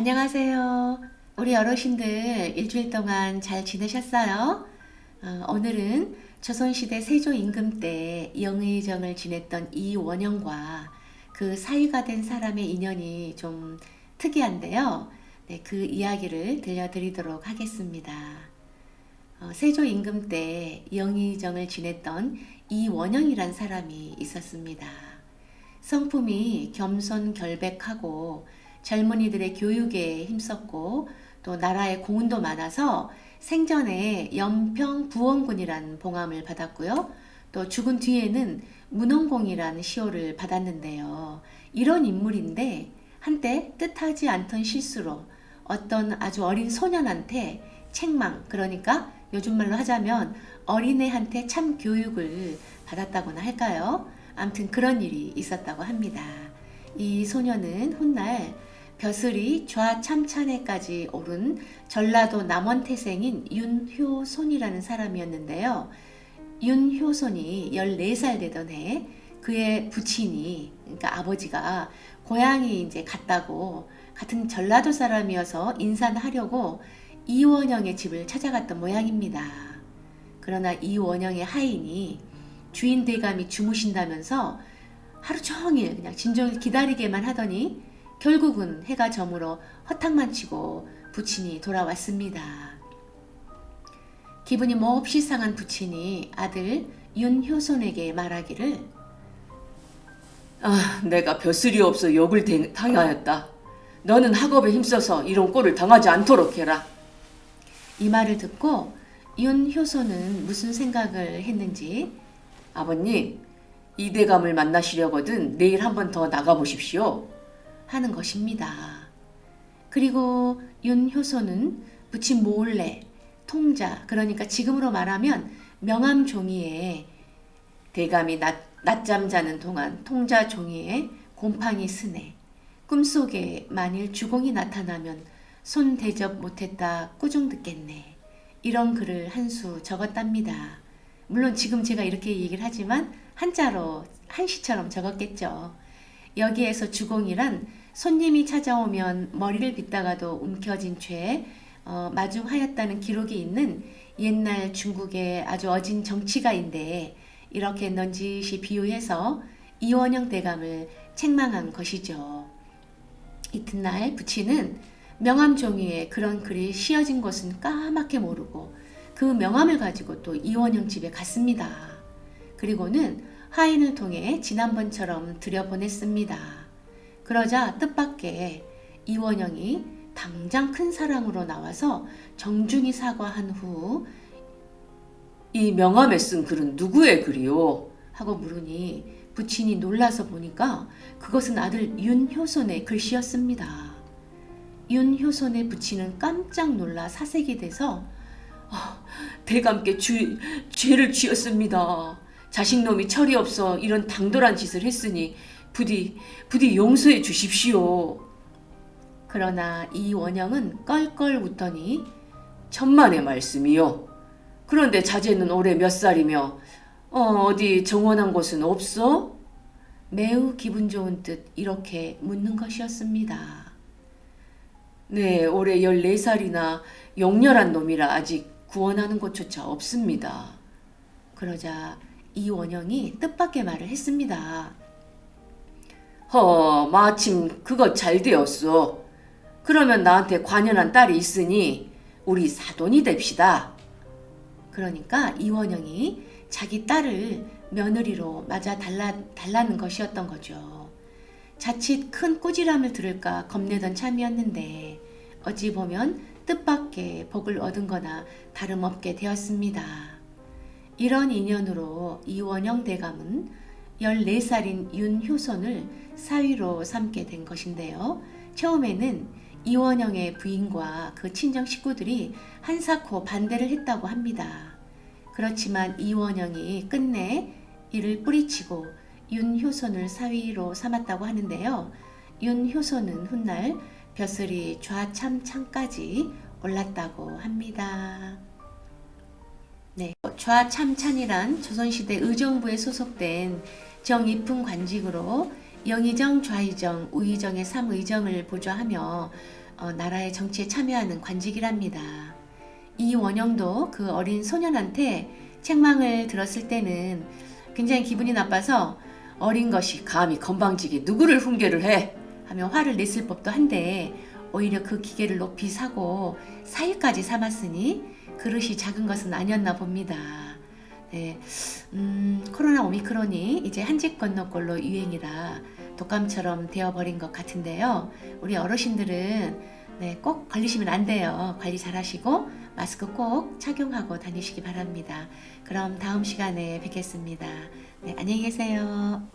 안녕하세요. 우리 어르신들 일주일 동안 잘 지내셨어요? 어, 오늘은 조선시대 세조 임금 때 영의정을 지냈던 이원영과 그 사위가 된 사람의 인연이 좀 특이한데요. 네, 그 이야기를 들려드리도록 하겠습니다. 어, 세조 임금 때 영의정을 지냈던 이원영이란 사람이 있었습니다. 성품이 겸손 결백하고 젊은이들의 교육에 힘썼고 또 나라에 공훈도 많아서 생전에 연평 부원군이란 봉함을 받았고요. 또 죽은 뒤에는 문원공이라는 시호를 받았는데요. 이런 인물인데 한때 뜻하지 않던 실수로 어떤 아주 어린 소년한테 책망 그러니까 요즘 말로 하자면 어린애한테 참 교육을 받았다고나 할까요? 아무튼 그런 일이 있었다고 합니다. 이 소녀는 훗날 벼슬이 좌참찬에까지 오른 전라도 남원태생인 윤효손이라는 사람이었는데요. 윤효손이 14살 되던 해 그의 부친이 그러니까 아버지가 고향이 이제 갔다고 같은 전라도 사람이어서 인사하려고 이원영의 집을 찾아갔던 모양입니다. 그러나 이원영의 하인이 주인 대감이 주무신다면서 하루 종일 그냥 진정을 기다리게만 하더니 결국은 해가 저물어 허탕만 치고 부친이 돌아왔습니다. 기분이 몹시 상한 부친이 아들 윤효손에게 말하기를 아, 내가 벼슬이 없어 욕을 대- 당하였다. 너는 학업에 힘써서 이런 꼴을 당하지 않도록 해라. 이 말을 듣고 윤효손은 무슨 생각을 했는지 아버님, 이대감을 만나시려거든 내일 한 번 더 나가보십시오. 하는 것입니다. 그리고 윤효소는 부친 몰래 통자 그러니까 지금으로 말하면 명함 종이에 대감이 낮, 낮잠 자는 동안 통자 종이에 곰팡이 스네 꿈속에 만일 주공이 나타나면 손 대접 못했다 꾸중 듣겠네 이런 글을 한 수 적었답니다. 물론 지금 제가 이렇게 얘기를 하지만 한자로 한시처럼 적었겠죠. 여기에서 주공이란 손님이 찾아오면 머리를 빗다가도 움켜진 채 어, 마중하였다는 기록이 있는 옛날 중국의 아주 어진 정치가인데 이렇게 넌지시 비유해서 이원영 대감을 책망한 것이죠. 이튿날 부친은 명함 종이에 그런 글이 씌어진 것은 까맣게 모르고 그 명함을 가지고 또 이원영 집에 갔습니다. 그리고는 하인을 통해 지난번처럼 들여보냈습니다. 그러자 뜻밖의 이원영이 당장 큰 사랑으로 나와서 정중히 사과한 후 이 명함에 쓴 글은 누구의 글이오? 하고 물으니 부친이 놀라서 보니까 그것은 아들 윤효손의 글씨였습니다. 윤효손의 부친은 깜짝 놀라 사색이 돼서 대감께 주, 죄를 지었습니다. 자식놈이 철이 없어 이런 당돌한 짓을 했으니 부디 부디 용서해 주십시오. 그러나 이 원영은 껄껄 웃더니 천만의 말씀이요. 그런데 자제는 올해 몇 살이며 어, 어디 정원한 곳은 없어? 매우 기분 좋은 뜻 이렇게 묻는 것이었습니다. 네, 올해 14살이나 용렬한 놈이라 아직 구원하는 곳조차 없습니다. 그러자 이 원영이 뜻밖의 말을 했습니다. 허, 마침 그거 잘 되었어. 그러면 나한테 관연한 딸이 있으니 우리 사돈이 됩시다. 그러니까 이원영이 자기 딸을 며느리로 맞아 달라, 달라는 것이었던 거죠. 자칫 큰 꾸지람을 들을까 겁내던 참이었는데 어찌 보면 뜻밖의 복을 얻은 거나 다름없게 되었습니다. 이런 인연으로 이원영 대감은 14살인 윤효선을 사위로 삼게 된 것인데요. 처음에는 이원영의 부인과 그 친정 식구들이 한사코 반대를 했다고 합니다. 그렇지만 이원영이 끝내 이를 뿌리치고 윤효선을 사위로 삼았다고 하는데요. 윤효선은 훗날 벼슬이 좌참찬까지 올랐다고 합니다. 네, 좌참찬이란 조선시대 의정부에 소속된 정입품 관직으로 영의정, 좌의정, 우의정의 삼의정을 보좌하며 어, 나라의 정치에 참여하는 관직이랍니다. 이 원영도 그 어린 소년한테 책망을 들었을 때는 굉장히 기분이 나빠서 어린 것이 감히 건방지게 누구를 훈계를 해? 하며 화를 냈을 법도 한데 오히려 그 기계를 높이 사고 사위까지 삼았으니 그릇이 작은 것은 아니었나 봅니다. 네, 음, 코로나 오미크론이 이제 한집 건너꼴로 유행이라 독감처럼 되어버린 것 같은데요. 우리 어르신들은 네, 꼭 걸리시면 안 돼요. 관리 잘 하시고 마스크 꼭 착용하고 다니시기 바랍니다. 그럼 다음 시간에 뵙겠습니다. 네, 안녕히 계세요.